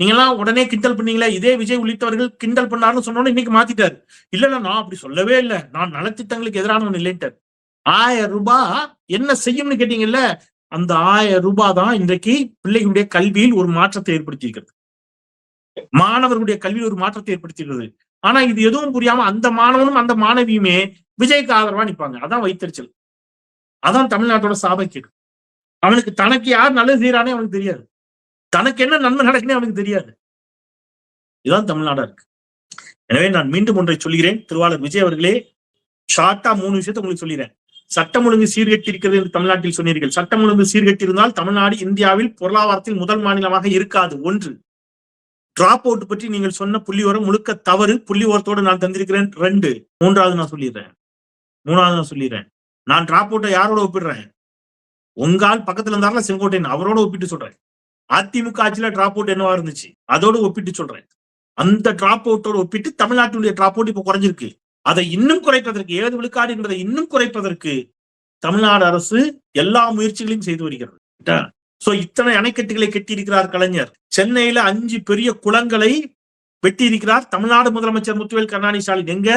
நீங்கெல்லாம் உடனே கிண்டல் பண்ணீங்களே இதே விஜய் உள்ளிட்டவர்கள் கிண்டல் பண்ணாருன்னு சொன்னோன்னு இன்னைக்கு மாத்திட்டாரு. இல்ல நான் அப்படி சொல்லவே இல்லை. நான் நலத்திட்டங்களுக்கு எதிரானவன் இல்லைன்ட்டார் ஆயிரம் ரூபாய் என்ன செய்யும்னு கேட்டீங்கல்ல அந்த ஆயிரம் ரூபாய் தான் இன்றைக்கு பிள்ளைகளுடைய கல்வியில் ஒரு மாற்றத்தை ஏற்படுத்தியிருக்கிறது. மாணவர்களுடைய கல்வியில் ஒரு மாற்றத்தை ஏற்படுத்தியிருக்கிறது. ஆனா இது எதுவும் புரியாம அந்த மாணவனும் அந்த மாணவியுமே விஜய்க்கு ஆதரவா நிப்பாங்க. அதான் வைத்தறிச்சல். அதான் தமிழ்நாட்டோட சாபக்கேடு அவனுக்கு தனக்கு யார் நல்லது செய்யறானே அவனுக்கு தெரியாது. தனக்கு என்ன நன்மை நடக்குனே அவனுக்கு தெரியாது. இதுதான் தமிழ்நாடா இருக்கு. எனவே நான் மீண்டும் ஒன்றை சொல்கிறேன் திருவாளர் விஜய் அவர்களே ஷார்ட்டா மூணு விஷயத்தை உங்களுக்கு சொல்லிடுறேன். சட்டம் ஒழுங்கு சீர்கெட்டு இருக்கிறது என்று தமிழ்நாட்டில் சொன்னீர்கள். சட்டம் ஒழுங்கு சீர்கட்டி இருந்தால் தமிழ்நாடு இந்தியாவில் பொருளாதாரத்தில் முதல் மாநிலமாக இருக்காது. ஒன்று டிராப் அவுட் பற்றி நீங்கள் சொன்ன புள்ளி உரம் முழுக்க தவறு. புள்ளி உரத்தோடு நான் தந்திருக்கிறேன். ரெண்டு. மூன்றாவது நான் சொல்லிடுறேன். மூணாவது நான் சொல்லிடுறேன். நான் டிராப் அவுட்டை யாரோட ஒப்பிடுறேன்? உங்கால் பக்கத்துல இருந்தாருல செங்கோட்டையன். அவரோட ஒப்பிட்டு சொல்றேன். அதிமுக ஆட்சியில டிராப் அவுட் என்னவா இருந்துச்சு? அதோட ஒப்பிட்டு சொல்றேன். அந்த டிராப் அவுட்டோட ஒப்பிட்டு தமிழ்நாட்டினுடைய டிராப் அவுட் இப்ப குறைஞ்சிருக்கு. அதை இன்னும் குறைப்பதற்கு ஏழு விழுக்காடு என்பதை இன்னும் குறைப்பதற்கு தமிழ்நாடு அரசு எல்லா முயற்சிகளையும் செய்து வருகிறது. சோ இத்தனை அணைக்கட்டுகளை கட்டியிருக்கிறார் கலைஞர். சென்னையில அஞ்சு பெரிய குளங்களை வெட்டி இருக்கிறார் தமிழ்நாடு முதலமைச்சர் முத்துவேல் கருணாநிதி ஸ்டாலின். எங்க?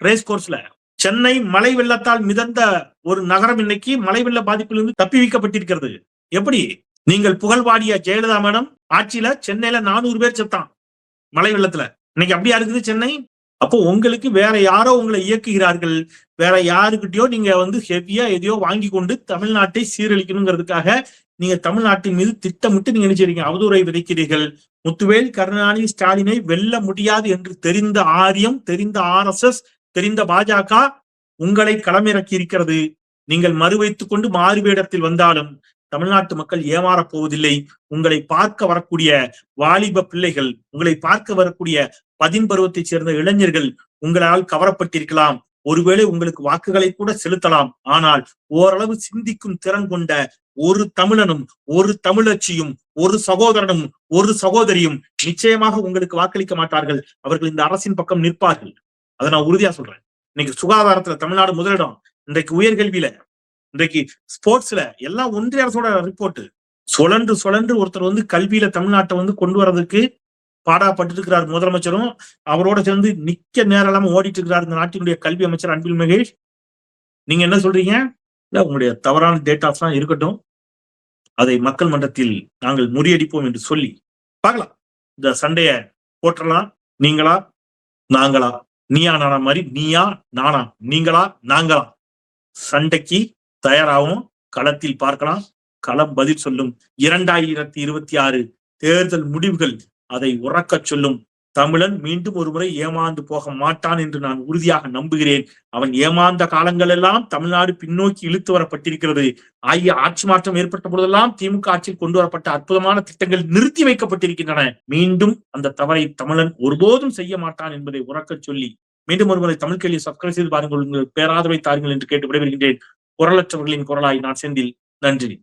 ரேஸ் கோர்ஸ்ல. சென்னை மழை வெள்ளத்தால் மிதந்த ஒரு நகரம் இன்னைக்கு மழை வெள்ள பாதிப்பிலிருந்து தப்பி வைக்கப்பட்டிருக்கிறது எப்படி? நீங்கள் புகழ்வாடிய ஜெயலலிதா மேடம் ஆட்சியில சென்னையில நானூறு பேர் செத்தான் மழை வெள்ளத்துல. இன்னைக்கு அப்படியா இருக்குது சென்னை? அப்போ உங்களுக்கு வேற யாரோ உங்களை இயக்குகிறார்கள். வேற யாருக்கிட்டயோ நீங்க வந்து ஹெவியா எதையோ வாங்கி கொண்டு தமிழ்நாட்டை சீரழிக்கணுங்கிறதுக்காக நீங்க தமிழ்நாட்டின் மீது திட்டமிட்டு நீங்க நினைச்சிருக்கீங்க அவதூறை விதைக்கிறீர்கள். முத்துவேல் கருணாநிதி ஸ்டாலினை வெல்ல முடியாது என்று தெரிந்த ஆரியம் தெரிந்த ஆர் எஸ் எஸ் தெரிந்த பாஜக உங்களை களமிறக்கி இருக்கிறது. நீங்கள் மறுவைத்துக் கொண்டு மாறுவேடத்தில் வந்தாலும் தமிழ்நாட்டு மக்கள் ஏமாறப் போவதில்லை. உங்களை பார்க்க வரக்கூடிய வாலிப பிள்ளைகள் உங்களை பார்க்க வரக்கூடிய பதின்பருவத்தைச் சேர்ந்த இளைஞர்கள் உங்களால் கவரப்பட்டிருக்கலாம். ஒருவேளை உங்களுக்கு வாக்குகளை கூட செலுத்தலாம். ஆனால் ஓரளவு சிந்திக்கும் திறன் கொண்ட ஒரு தமிழனும் ஒரு தமிழச்சியும் ஒரு சகோதரனும் ஒரு சகோதரியும் நிச்சயமாக உங்களுக்கு வாக்களிக்க மாட்டார்கள். அவர்கள் இந்த அரசின் பக்கம் நிற்பார்கள். அதை நான் உறுதியா சொல்றேன். இன்னைக்கு சுகாதாரத்துல தமிழ்நாடு முதலிடம். இன்றைக்கு உயர்கல்வியில இன்றைக்கு ஸ்போர்ட்ஸ்ல எல்லாம் ஒன்றிய அரசோட ரிப்போர்ட் சுழன்று சுழன்று ஒருத்தர் வந்து கல்வியில தமிழ்நாட்டை வந்து கொண்டு வர்றதுக்கு பாடாப்பட்டு இருக்கிறார் முதலமைச்சரும் அவரோட சேர்ந்து நிக்க நேரம் இல்லாம ஓடிட்டு இருக்கிறார் இந்த நாட்டினுடைய கல்வி அமைச்சர் அன்பில் மகேஷ். நீங்க என்ன சொல்றீங்க? இல்ல உங்களுடைய தவறான டேட்டாஸ் எல்லாம் இருக்கட்டும். அதை மக்கள் மன்றத்தில் நாங்கள் முறியடிப்போம் என்று சொல்லி பார்க்கலாம். இந்த சண்டைய போற்றலாம். நீங்களா? நாங்களா? நீயா நானா மாதிரி? நீயா நானா? நீங்களா? நாங்களா? சண்டைக்கு தயாராகவும் களத்தில் பார்க்கலாம். களம் பதில் சொல்லும் இரண்டாயிரத்தி இருபத்தி ஆறு தேர்தல் முடிவுகள் அதை உறக்கச் சொல்லும். தமிழன் மீண்டும் ஒருமுறை ஏமாந்து போக மாட்டான் என்று நான் உறுதியாக நம்புகிறேன். அவன் ஏமாந்த காலங்களெல்லாம் தமிழ்நாடு பின்னோக்கி இழுத்து வரப்பட்டிருக்கிறது. ஆகிய ஆட்சி மாற்றம் ஏற்பட்ட பொழுதெல்லாம் திமுக ஆட்சியில் கொண்டு வரப்பட்ட அற்புதமான திட்டங்கள் நிறுத்தி வைக்கப்பட்டிருக்கின்றன. மீண்டும் அந்த தவறை தமிழன் ஒருபோதும் செய்ய மாட்டான் என்பதை உறக்கச் சொல்லி மீண்டும் ஒருமுறை தமிழ் கேள்வி சப்ஸ்கிரைப் செய்து பாருங்கள். உங்கள் பேராதரவை தாருங்கள் என்று கேட்டு விடைபெறுகின்றேன். குரலற்றவர்களின் குரலாய் நான் செந்தில். நன்றி.